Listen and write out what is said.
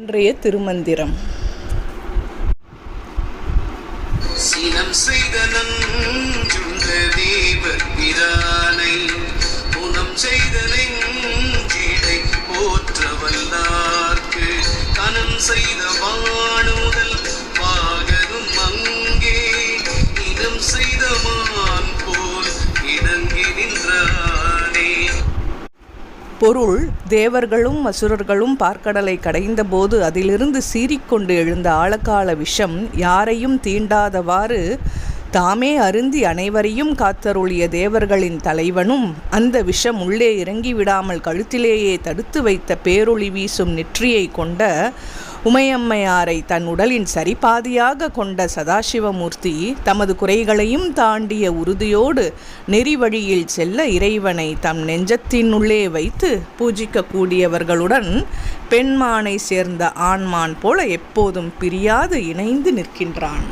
இன்றைய திருமந்திரம். சினம் செய்த பொருள் தேவர்களும் அசுரர்களும் பார்க்கடலை கடைந்தபோது அதிலிருந்து சீறிக்கொண்டு எழுந்த ஆழக்கால விஷம் யாரையும் தீண்டாதவாறு தாமே அருந்தி அனைவரையும் காத்தருளிய தேவர்களின் தலைவனும் அந்த விஷம் உள்ளே இறங்கி விடாமல் கழுத்திலேயே தடுத்து வைத்த பேரொளி வீசும் நெற்றியை கொண்ட உமையம்மையாரை தன் உடலின் சரிபாதியாக கொண்ட சதாசிவமூர்த்தி தமது குறைகளையும் தாண்டிய உறுதியோடு நெறி வழியில் செல்ல இறைவனை தம் நெஞ்சத்தினுள்ளே வைத்து பூஜிக்கக்கூடியவர்களுடன் பெண்மானை சேர்ந்த ஆண்மான் போல எப்போதும் பிரியாது இணைந்து நிற்கின்றான்.